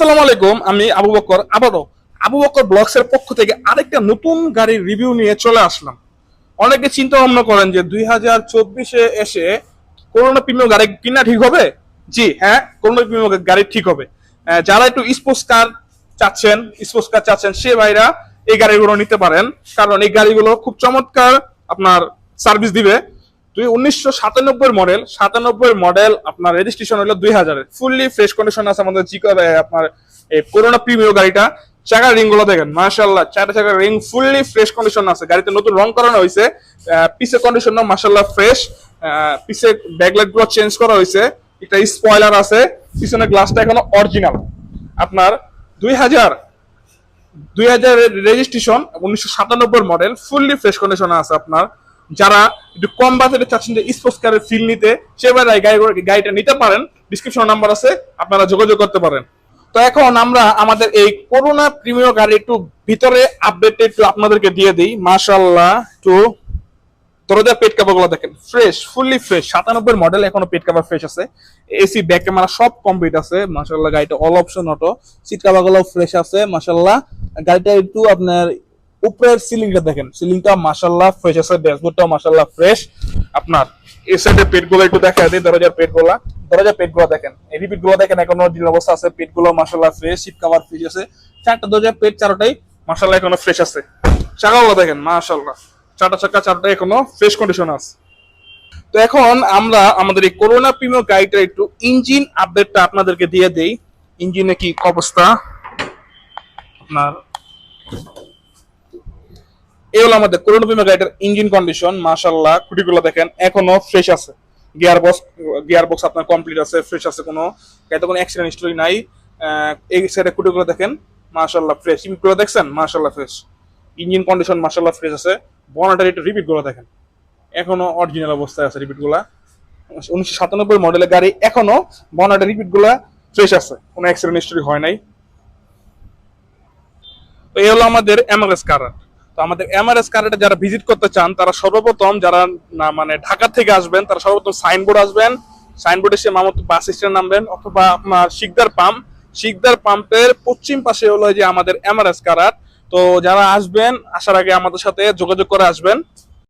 আসসালামু আলাইকুম, আমি আবু বকর। আবারও, আবু বকর ব্লগস এর পক্ষ থেকে আরেকটা নতুন গাড়ির রিভিউ নিয়ে চলে আসলাম। অনেকে চিন্তা ভাবনা করেন যে দুই হাজার চব্বিশে এসে করোনা প্রিমিয়াম গাড়ি কিনা ঠিক হবে? জি হ্যাঁ করোনা প্রিমিয়াম গাড়ি ঠিক হবে। যারা একটু স্পোর্টস কার চাচ্ছেন স্পোর্টস কার চাচ্ছেন, সে ভাইরা এই গাড়িগুলো নিতে পারেন। কারণ এই গাড়িগুলো খুব চমৎকার আপনার সার্ভিস দিবে। তুই উনিশশো সাতানব্বই মডেল সাতানব্বই মডেল আপনার রেজিস্ট্রেশন হলো দুই হাজারের। ফুললি ফ্রেশ কন্ডিশন আছে আমাদের জিকো আপনার এই করোনা প্রিমিয়ার গাড়িটা। চাকার রিংগুলো দেখেন মার্শাল্লাহ চারটা চাকার রিং ফুললি ফ্রেশ কন্ডিশন আছে। গাড়িতে নতুন রং করানো হয়েছে পিসে কন্ডিশন মার্শাল্লাহ ফ্রেশ পিসে ব্যাকলাইটগুলো চেঞ্জ করা হয়েছে। একটা স্পয়লার আছে, পিছনের গ্লাসটা এখনও অরিজিনাল আপনার দুই হাজার, দুই হাজারের রেজিস্ট্রেশন উনিশশো সাতানব্বই মডেল ফুললি ফ্রেশ কন্ডিশনে আছে আপনার। যারা একটু কম বাজেটে চাচ্ছেন যে স্পোর্টস কারের ফিল নিতে, সেবারে গাড়ি গাড়িটা নিতে পারেন। ডিসক্রিপশন নাম্বার আছে, আপনারা যোগাযোগ করতে পারেন। তো এখন আমরা আমাদের এই করোনা প্রিমিয়ার গাড়ি একটু ভিতরে আপডেট একটু আপনাদেরকে দিয়ে দিই। মাশাল্লাহ একটু দরজা পেট কাভারগুলো দেখেন। ফ্রেশ ফুললি ফ্রেশ সাতানব্বই মডেল এখনও পেট কাভার ফ্রেশ আছে। এসি ব্যাক ক্যামেরা সব কমপ্লিট আছে। মাশাল্লাহ গাড়িটা অল অপশন অটো সিট কাভারগুলো ফ্রেশ আছে মাশাল্লাহ গাড়িটা একটু আপনার উপরের সিলিংটা দেখেন। সিলিংটা মাশাল্লাহ ফ্রেশ আছে ড্যাশবোর্ডটাও মাশাল্লাহ ফ্রেশ আপনার এই সাইডের পেটগুলো একটু দেখা দিই, দরজার পেটগুলা দরজার পেটগুলো দেখেন, এই রিপিটগুলো দেখেন, এখনও অরিজিনাল অবস্থা আছে পেটগুলো মাশাল্লাহ ফ্রেশ সিট কাভার ফ্রেশ আছে। চারটা দরজার পেট, চারটাই মাশাল্লাহ এখনও ফ্রেশ আছে। চাকাগুলো দেখেন মাশাল্লাহ চারটা চাকা, চারটা এখনও ফ্রেশ কন্ডিশন আছে। তো এখন আমরা আমাদের এই করোনা প্রিমিয়ার গাড়িটা একটু ইঞ্জিন আপডেটটা আপনাদেরকে দিয়ে দেই। ইঞ্জিনে কি অবস্থা? আপনার এই হলো আমাদের করোনা প্রিমিয়ার গাড়িটার ইঞ্জিন কন্ডিশন মাশাল্লাহ খুঁটিগুলো দেখেন, এখনও ফ্রেশ আছে। গিয়ার বক্স গিয়ার বক্স আপনার কমপ্লিট আছে ফ্রেশ আছে কোনো। গাড়িতে কোনো অ্যাক্সিডেন্ট হিস্টোরি নাই। এই সাইডে খুঁটিগুলো দেখেন মাশাল্লাহ ফ্রেশ ইমিগুলো দেখছেন? মাশাল্লাহ ফ্রেশ ইঞ্জিন কন্ডিশন মাশাল্লাহ ফ্রেশ আছে। বনাটার একটু রিপিটগুলো দেখেন। এখনও অরিজিনাল অবস্থায় আছে রিপিটগুলা উনিশশো সাতানব্বই মডেলের গাড়ি এখনও বনাটার রিপিটগুলা ফ্রেশ আছে। কোনো অ্যাক্সিডেন্ট হিস্টোরি হয় নাই। তো এই হলো আমাদের এমআরএস কারার আমাদের এমআরএস কারাটা যারা ভিজিট করতে চান, তারা সর্বপ্রথম যারা না মানে ঢাকা থেকে আসবেন, তারা সর্বপ্রথম সাইনবোর্ড আসবেন। সাইনবোর্ডে সে মামত বাস স্ট্যান্ড নামবেন অথবা শিকদার পাম্প। শিকদার পাম্পের পশ্চিম পাশে হলো যে আমাদের এমআরএস কারার তো যারা আসবেন, আসার আগে আমাদের সাথে যোগাযোগ করে আসবেন।